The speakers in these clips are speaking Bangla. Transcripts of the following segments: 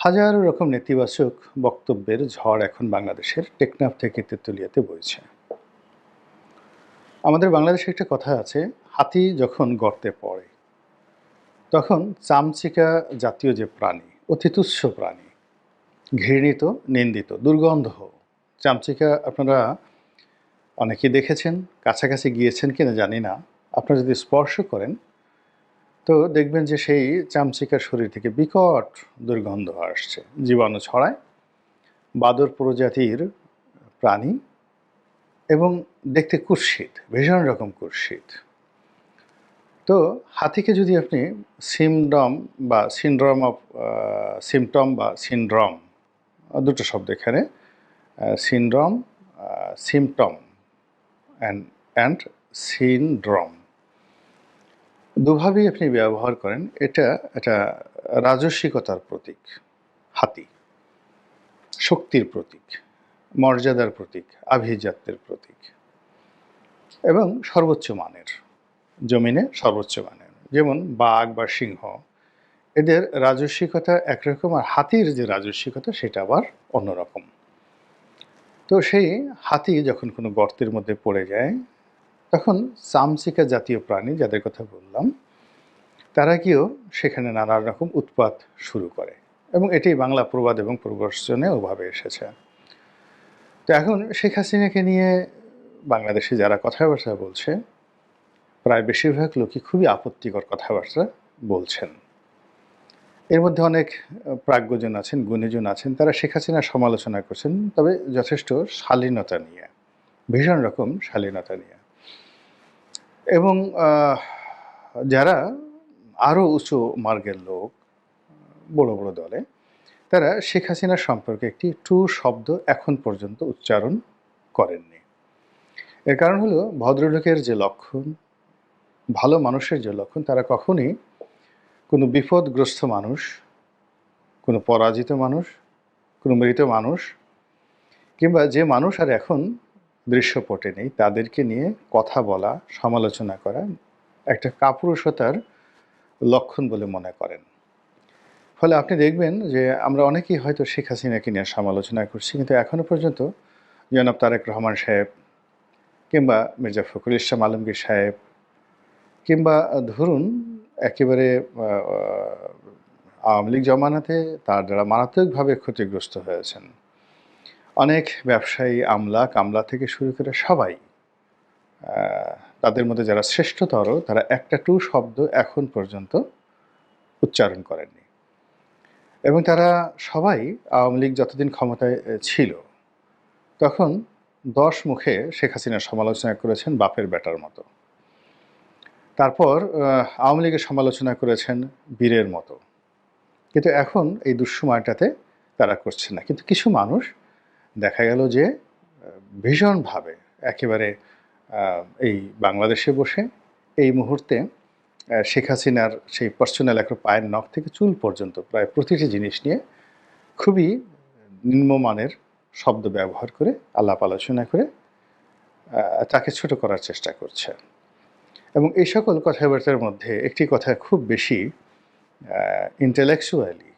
হাজারো রকম নেতিবাচক বক্তব্যের ঝড় এখন বাংলাদেশের টেকনাফ থেকে তেঁতুলিয়াতে বইছে। আমাদের বাংলাদেশে একটা কথা আছে, হাতি যখন গর্তে পড়ে, তখন চামচিকা জাতীয় যে প্রাণী অতি তুচ্ছ প্রাণী, ঘৃণিত, নিন্দিত, দুর্গন্ধ, চামচিকা আপনারা অনেকেই দেখেছেন, কাছাকাছি গিয়েছেন কিনা জানি না, আপনারা যদি স্পর্শ করেন তো দেখবেন যে সেই চামচিকার শরীর থেকে বিকট দুর্গন্ধ আসছে, জীবাণু ছড়ায়, বাদর প্রজাতির প্রাণী এবং দেখতে কুৎসিত, ভীষণ রকম কুৎসিত। তো হাতিকে যদি আপনি সিমডম বা সিনড্রম অফ সিমটম বা সিনড্রম, দুটো শব্দ এখানে syndrome symptom and and syndrome. দুভাবেই আপনি ব্যবহার করেন, এটা একটা রাজস্বিকতার প্রতীক, হাতি, শক্তির প্রতীক, মর্যাদার প্রতীক, আভিজাত্যের প্রতীক এবং সর্বোচ্চ মানের, জমিনে সর্বোচ্চ মানের। যেমন বাঘ বা সিংহ, এদের রাজস্বিকতা একরকম আর হাতির যে রাজস্বিকতা সেটা আবার অন্যরকম। তো সেই হাতি যখন কোনো গর্তের মধ্যে পড়ে যায় তখন চামচিকা জাতীয় প্রাণী যাদের কথা বললাম, তারা গিয়েও সেখানে নানা রকম উৎপাত শুরু করে এবং এটি বাংলা প্রবাদ এবং প্রবর্চনে ওভাবে এসেছে। তো এখন শেখ হাসিনাকে নিয়ে বাংলাদেশে যারা কথাবার্তা বলছে, প্রায় বেশিরভাগ লোকই খুবই আপত্তিকর কথাবার্তা বলছেন। এর মধ্যে অনেক প্রাজ্ঞজন আছেন, গুণীজন আছেন, তারা শেখ হাসিনার সমালোচনা করছেন, তবে যথেষ্ট শালীনতা নিয়ে, ভীষণ রকম শালীনতা নিয়ে। এবং যারা আরও উঁচু মার্গের লোক, বড় বড় দলে, তারা শেখ হাসিনার সম্পর্কে একটি টু শব্দ এখন পর্যন্ত উচ্চারণ করেননি। এর কারণ হলো, ভদ্রলোকের যে লক্ষণ, ভালো মানুষের যে লক্ষণ, তারা কখনই কোনো বিপদগ্রস্ত মানুষ, কোনো পরাজিত মানুষ, কোনো মৃত মানুষ, কিংবা যে মানুষ আর এখন দৃশ্যপটে নেই। তাদেরকে নিয়ে কথা বলা, সমালোচনা করা একটা কাপুরুষতার লক্ষণ বলে মনে করেন। ফলে আপনি দেখবেন যে আমরা অনেকেই হয়তো শেখ হাসিনাকে নিয়ে সমালোচনা করছি, কিন্তু এখনও পর্যন্ত জনাব তারেক রহমান সাহেব কিংবা মির্জা ফখরুল ইসলাম আলমগীর সাহেব কিংবা ধরুন একেবারে আওয়ামী লীগ জমানাতে তার দ্বারা মারাত্মকভাবে ক্ষতিগ্রস্ত হয়েছেন। অনেক ব্যবসায়ী আমলা, কামলা থেকে শুরু করে সবাই তাদের মধ্যে যারা শ্রেষ্ঠতর, তারা একটা টু শব্দ এখন পর্যন্ত উচ্চারণ করেননি। এবং তারা সবাই আওয়ামী লীগ যতদিন ক্ষমতায় ছিল, তখন দশ মুখে শেখ হাসিনার সমালোচনা করেছেন বাপের বেটার মতো। তারপর আওয়ামী লীগের সমালোচনা করেছেন বীরের মতো। কিন্তু এখন এই দুঃসময়টাতে তারা করছে না। কিন্তু কিছু মানুষ দেখা গেল যে ভীষণভাবে একেবারে এই বাংলাদেশে বসে এই মুহূর্তে শেখ হাসিনার সেই পার্সোনাল একটা পায়ের নখ থেকে চুল পর্যন্ত প্রায় প্রতিটি জিনিস নিয়ে খুবই নিম্নমানের শব্দ ব্যবহার করে আলাপ আলোচনা করে তাকে ছোট করার চেষ্টা করছে। এবং এই সকল কথাবার্তার মধ্যে একটি কথা খুব বেশি ইন্টেলেকচুয়ালি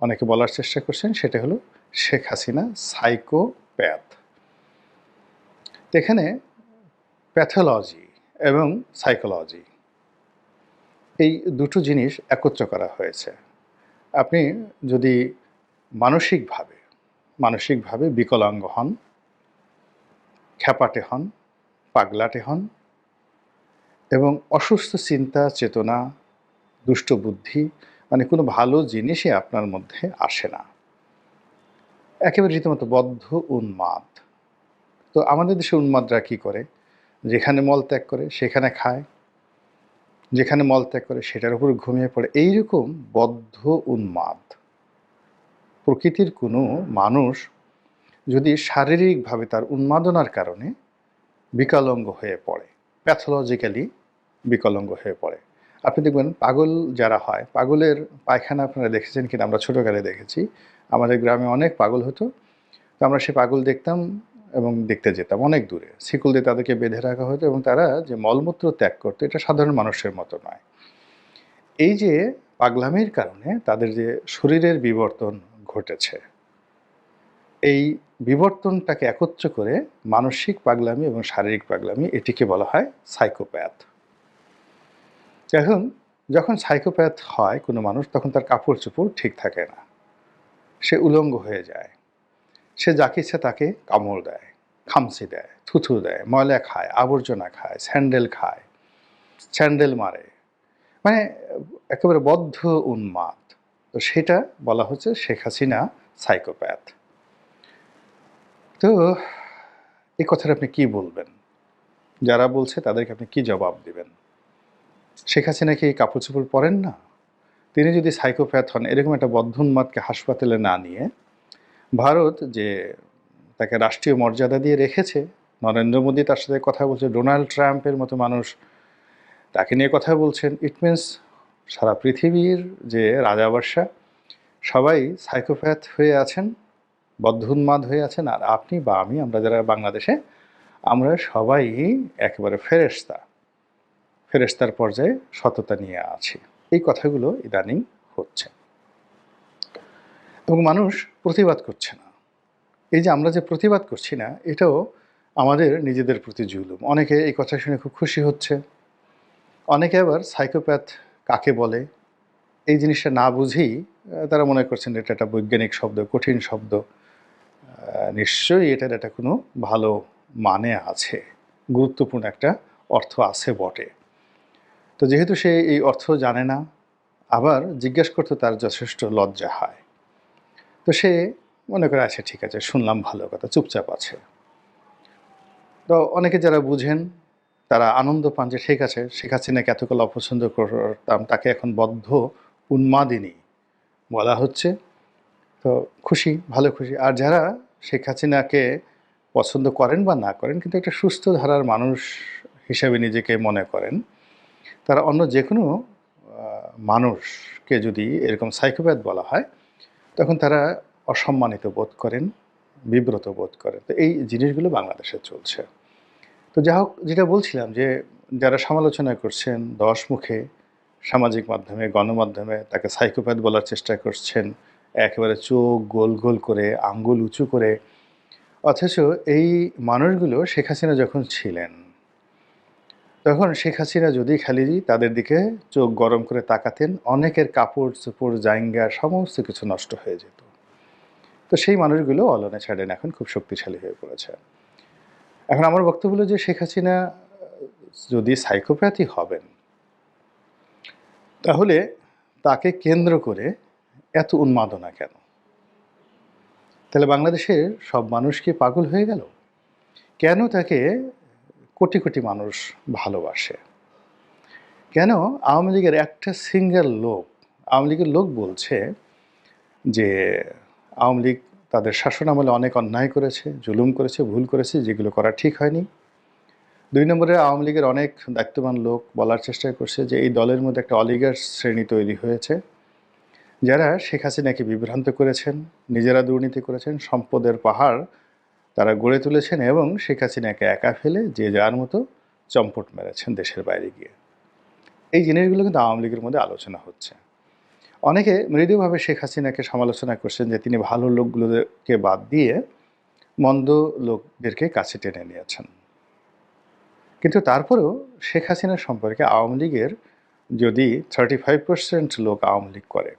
অনেকে বলার চেষ্টা করছেন, সেটা হলো শেখ হাসিনা সাইকোপ্যাথ। এখানে প্যাথোলজি এবং সাইকোলজি, এই দুটো জিনিস একত্র করা হয়েছে। আপনি যদি মানসিকভাবে মানসিকভাবে বিকলাঙ্গ হন, খ্যাপাটে হন, পাগলাটে হন এবং অসুস্থ চিন্তা, চেতনা দুষ্ট বুদ্ধি মানে কোনো ভালো জিনিসই আপনার মধ্যে আসে না। একেবারে রীতিমতো বদ্ধ উন্মাদ। তো আমাদের দেশে উন্মাদরা কী করে? যেখানে মল ত্যাগ করে, সেখানে খায়। যেখানে মল ত্যাগ করে, সেটার উপর ঘুমিয়ে পড়ে। এইরকম বদ্ধ উন্মাদ। প্রকৃতির কোনো মানুষ যদি শারীরিকভাবে তার উন্মাদনার কারণে বিকলাঙ্গ হয়ে পড়ে প্যাথোলজিক্যালি বিকলাঙ্গ হয়ে পড়ে। আপনি দেখবেন পাগল যারা হয়, পাগলের পায়খানা আপনারা দেখেছেন কিনা? আমরা ছোটোকালে দেখেছি। আমাদের গ্রামে অনেক পাগল হতো। তো আমরা সে পাগল দেখতাম এবং দেখতে যেতাম অনেক দূরে। শিকল দিয়ে তাদেরকে বেঁধে রাখা হতো এবং তারা যে মলমূত্র ত্যাগ করতো, এটা সাধারণ মানুষের মতো নয়। এই যে পাগলামির কারণে তাদের যে শরীরের বিবর্তন ঘটেছে, এই বিবর্তনটাকে একত্র করে মানসিক পাগলামি এবং শারীরিক পাগলামি এটিকে বলা হয় সাইকোপ্যাথ এখন যখন সাইকোপ্যাথ হয় কোনো মানুষ, তখন তার কাপড় চোপড় ঠিক থাকে না। সে উলঙ্গ হয়ে যায়। সে যাকে ইচ্ছা তাকে কামড় দেয় খামসি দেয়, থুথু দেয়, ময়লা খায়, আবর্জনা খায়, স্যান্ডেল খায়, স্যান্ডেল মারে। মানে একেবারে বদ্ধ উন্মাদ। তো সেটা বলা হচ্ছে শেখ হাসিনা সাইকোপ্যাথ। তো এই কথাটা আপনি কি বলবেন? যারা বলছে তাদেরকে আপনি কি জবাব দিবেন? শেখ হাসিনা কি কাপড় চোপড় পরেন না? তিনি যদি সাইকোপ্যাথ হন, এরকম একটা বদ্ধোন্মাদকে হাসপাতালে না নিয়ে ভারত যে তাকে রাষ্ট্রীয় মর্যাদা দিয়ে রেখেছে, নরেন্দ্র মোদী তার সাথে কথা বলছে, ডোনাল্ড ট্রাম্পের মতো মানুষ তাকে নিয়ে কথা বলছেন ইট মিনস সারা পৃথিবীর যে রাজাবাসা সবাই সাইকোপ্যাথ হয়ে আছেন, বদ্ধোন্মাদ হয়ে আছেন, আর আপনি বা আমি, আমরা যারা বাংলাদেশে, আমরা সবাই একেবারে ফেরেস্তা ফেরেস্তার পর্যায়ে সততা নিয়ে আছি। এই কথাগুলো ইদানিং হচ্ছে। এবং মানুষ প্রতিবাদ করছে না। এই যে আমরা যে প্রতিবাদ করছি না, এটাও আমাদের নিজেদের প্রতি জুলুম। অনেকে এই কথা শুনে খুব খুশি হচ্ছে। অনেকে আবার সাইকোপ্যাথ কাকে বলে? এই জিনিসটা না বুঝেই তারা মনে করছেন এটা একটা বৈজ্ঞানিক শব্দ, কঠিন শব্দ। নিশ্চয়ই এটার একটা কোনো ভালো মানে আছে। গুরুত্বপূর্ণ একটা অর্থ আছে বটে। তো যেহেতু সে এই অর্থ জানে না, আবার জিজ্ঞেস করতে তার যথেষ্ট লজ্জা হয়। তো সে মনে করে আচ্ছা ঠিক আছে, শুনলাম ভালো কথা, চুপচাপ আছে। তো অনেকে যারা বুঝেন, তারা আনন্দ পান যে, ঠিক আছে, শেখ হাসিনাকে এতকাল অপছন্দ করতাম, তাকে এখন বদ্ধ উন্মাদিনী বলা হচ্ছে। তো খুশি, ভালো খুশি। আর যারা শেখ হাসিনাকে পছন্দ করেন বা না করেন, কিন্তু একটা সুস্থ ধারার মানুষ হিসেবে নিজেকে মনে করেন তারা অন্য যে কোনো মানুষকে যদি এরকম সাইকোপ্যাথ বলা হয়, তখন তারা অসম্মানিত বোধ করেন, বিব্রত বোধ করেন। তো এই জিনিসগুলো বাংলাদেশে চলছে। তো যা হোক, যেটা বলছিলাম যে, যারা সমালোচনা করছেন, দশ মুখে সামাজিক মাধ্যমে, গণমাধ্যমে তাকে সাইকোপ্যাথ বলার চেষ্টা করছেন, একেবারে চোখ গোল গোল করে, আঙ্গুল উঁচু করে, অথচ এই মানুষগুলো শেখ হাসিনা যখন ছিলেন তখন শেখ হাসিনা যদি খালি তাদের দিকে চোখ গরম করে তাকাতেন, অনেকের কাপড় চোপড়, জাইঙ্গা সমস্ত কিছু নষ্ট হয়ে যেত। তো সেই মানুষগুলো অলনে ছাড়েন, এখন খুব শক্তিশালী হয়ে পড়েছে। এখন আমার বক্তব্য হলো যে শেখ হাসিনা, যদি সাইকোপ্যাথি হবেন, তাহলে তাকে কেন্দ্র করে এত উন্মাদনা কেন? তাহলে বাংলাদেশের সব মানুষ কি পাগল হয়ে গেল? কেন তাকে কোটি কোটি মানুষ ভালোবাসে। কেন? আওয়ামী লীগের একটা সিঙ্গেল লোক, আওয়ামী লীগের লোক বলছে যে আওয়ামী লীগ তাদের শাসন আমলে অনেক অন্যায় করেছে, জুলুম করেছে, ভুল করেছে, যেগুলো করা ঠিক হয়নি। দুই নম্বরে আওয়ামী লীগের অনেক দায়িত্ববান লোক বলার চেষ্টা করছে যে এই দলের মধ্যে একটা অলিগার শ্রেণি তৈরি হয়েছে, যারা শেখ হাসিনাকে বিভ্রান্ত করেছেন, নিজেরা দুর্নীতি করেছেন, সম্পদের পাহাড় তারা গড়ে তুলেছেন এবং শেখ হাসিনাকে একা ফেলে যে যার মতো চম্পট মেরেছেন দেশের বাইরে গিয়ে। এই জিনিসগুলো কিন্তু আওয়ামী লীগের মধ্যে আলোচনা হচ্ছে। অনেকে মৃদুভাবে শেখ হাসিনাকে সমালোচনা করছেন যে তিনি ভালো লোকগুলোকে বাদ দিয়ে মন্দ লোকদেরকে কাছে টেনে নিয়েছেন। কিন্তু তারপরেও শেখ হাসিনা সম্পর্কে আওয়ামী লীগের যদি থার্টি ফাইভ পার্সেন্ট লোক আওয়ামী লীগ করে,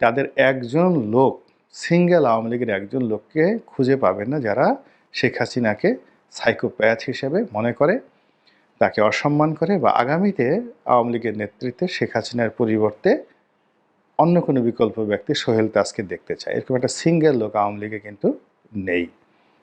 তাদের একজন লোক সিঙ্গেল আওয়ামী লীগের একজন লোককে খুঁজে পাবেন না যারা শেখ হাসিনাকে সাইকোপ্যাথ হিসেবে মনে করে, তাকে অসম্মান করে বা আগামীতে আওয়ামী লীগের নেতৃত্বে শেখ হাসিনার পরিবর্তে অন্য কোনো বিকল্প ব্যক্তি সোহেল তাজকে দেখতে চায়। এরকম একটা সিঙ্গেল লোক আওয়ামী লীগে কিন্তু নেই।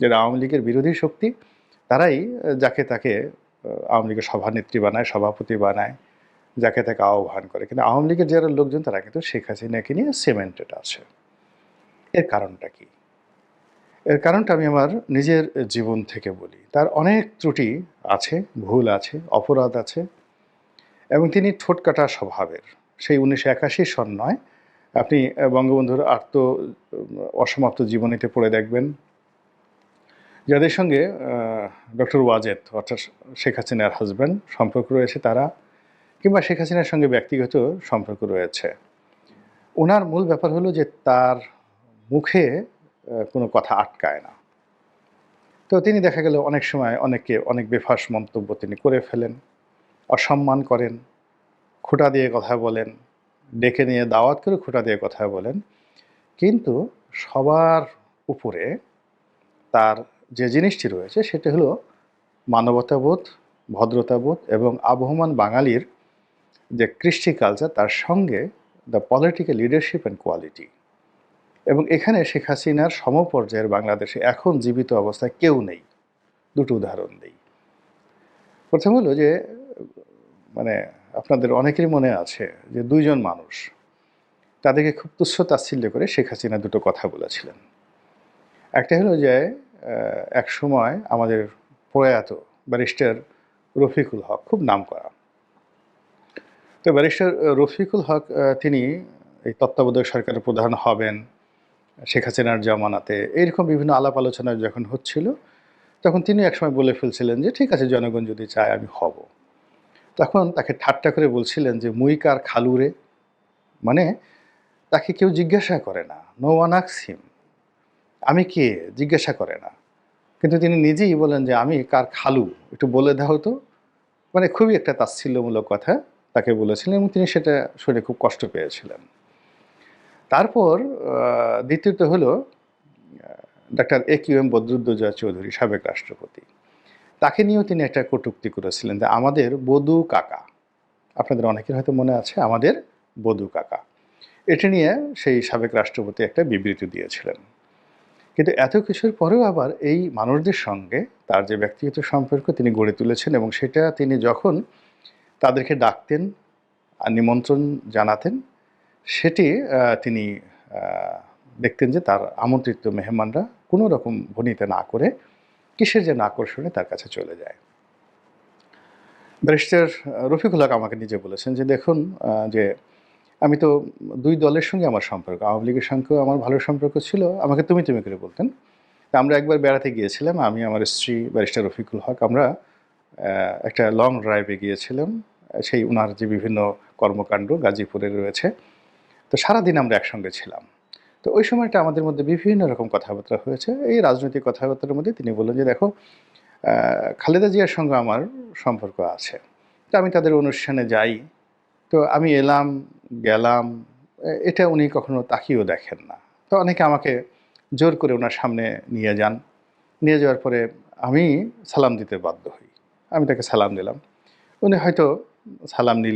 যারা আওয়ামী লীগের বিরোধী শক্তি, তারাই যাকে তাকে আওয়ামী লীগের সভানেত্রী বানায়, সভাপতি বানায়, যাকে তাকে আহ্বান করে। কিন্তু আওয়ামী লীগের যারা লোকজন, তারা কিন্তু শেখ হাসিনাকে নিয়ে সিমেন্টেড আছে। এর কারণটা কি? এর কারণটা আমি আমার নিজের জীবন থেকে বলি। তার অনেক ত্রুটি আছে, ভুল আছে, অপরাধ আছে এবং তিনি ঠোঁটকাটা স্বভাবের। সেই উনিশশো একাশি সন নয়। আপনি বঙ্গবন্ধুর আত্ম অসমাপ্ত জীবনীতে পড়ে দেখবেন। যাদের সঙ্গে ডক্টর ওয়াজেদ অর্থাৎ শেখ হাসিনার হাজব্যান্ড সম্পর্ক রয়েছে তারা কিংবা শেখ হাসিনার সঙ্গে ব্যক্তিগত সম্পর্ক রয়েছে। ওনার মূল ব্যাপার হলো যে তার মুখে কোনো কথা আটকায় না। তো তিনি দেখা গেল অনেক সময় অনেকে অনেক বেফাস মন্তব্য তিনি করে ফেলেন, অসম্মান করেন, খুঁটা দিয়ে কথা বলেন, ডেকে নিয়ে দাওয়াত করে খুঁটা দিয়ে কথা বলেন। কিন্তু সবার উপরে তার যে জিনিসটি রয়েছে সেটা হলো মানবতাবোধ, ভদ্রতাবোধ এবং আবহমান বাঙালির যে কৃষ্টি কালচার তার সঙ্গে the political leadership and quality এবং এখানে শেখ হাসিনার সমপর্যায়ের বাংলাদেশে এখন জীবিত অবস্থায় কেউ নেই। দুটো উদাহরণ দিই। প্রথম হলো যে মানে আপনাদের অনেকেরই মনে আছে যে, দুইজন মানুষ, তাদেরকে খুব তুচ্ছ তাচ্ছিল্য করে শেখ হাসিনা দুটো কথা বলেছিলেন। একটা হলো যে এক সময় আমাদের প্রয়াত ব্যারিস্টার রফিকুল হক, খুব নাম করা। তো ব্যারিস্টার রফিকুল হক তিনি এই তত্ত্বাবধায়ক সরকারের প্রধান হবেন শেখ হাসিনার জামানাতে। এইরকম বিভিন্ন আলাপ আলোচনা যখন হচ্ছিল, তখন তিনি একসময় বলে ফেলছিলেন যে, ঠিক আছে, জনগণ যদি চায়, আমি হব। তখন তাকে ঠাট্টা করে বলছিলেন যে মুই কার খালুরে মানে তাকে কেউ জিজ্ঞাসা করে না, নো ওয়ান হিম। আমি কে? জিজ্ঞাসা করে না। কিন্তু তিনি নিজেই বলেন যে, আমি কার খালু? একটু বলে দাও তো। মানে খুবই একটা তাচ্ছিল্যমূলক কথা তাকে বলেছিলেন এবং তিনি সেটা শুনে খুব কষ্ট পেয়েছিলেন। তারপর দ্বিতীয়ত হলো doctor A Q M Badruddoza Chowdhury, সাবেক রাষ্ট্রপতি। তাকে নিয়েও তিনি একটা কটূক্তি করেছিলেন যে আমাদের বধু কাকা, আপনাদের অনেকের হয়তো মনে আছে, আমাদের বধু কাকা। এটি নিয়ে সেই সাবেক রাষ্ট্রপতি একটা বিবৃতি দিয়েছিলেন। কিন্তু এত কিছুর পরেও আবার এই মানুষদের সঙ্গে তার যে ব্যক্তিগত সম্পর্ক তিনি গড়ে তুলেছেন এবং সেটা তিনি যখন তাদেরকে ডাকতেন আর নিমন্ত্রণ জানাতেন সেটি তিনি দেখতেন যে তার আমন্ত্রিত মেহমানরা কোনো রকম ভনিতে না করে কিসের যেন আকর্ষণে তার কাছে চলে যায়। ব্যারিস্টার রফিকুল হক আমাকে নিজে বলেছেন যে, দেখুন যে আমি তো দুই দলের সঙ্গে আমার সম্পর্ক, আওয়ামী লীগের সঙ্গেও আমার ভালো সম্পর্ক ছিল। আমাকে তুমি তুমি করে বলতেন। আমরা একবার বেড়াতে গিয়েছিলাম, আমি, আমার স্ত্রী ব্যারিস্টার রফিকুল হক, আমরা একটা লং ড্রাইভে গিয়েছিলাম। সেই ওনার যে বিভিন্ন কর্মকাণ্ড গাজীপুরে রয়েছে তো সারাদিন আমরা একসঙ্গে ছিলাম। তো ওই সময়টা আমাদের মধ্যে বিভিন্ন রকম কথাবার্তা হয়েছে। এই রাজনৈতিক কথাবার্তার মধ্যে তিনি বললেন যে, দেখো খালেদা জিয়ার সঙ্গে আমার সম্পর্ক আছে। তো আমি তাদের অনুষ্ঠানে যাই। তো আমি এলাম, গেলাম। এটা উনি কখনো তাকিয়েও দেখেন না। তো অনেকে আমাকে জোর করে ওনার সামনে নিয়ে যান। নিয়ে যাওয়ার পরে আমি সালাম দিতে বাধ্য হই। আমি তাকে সালাম দিলাম। উনি হয়তো সালাম নিলেন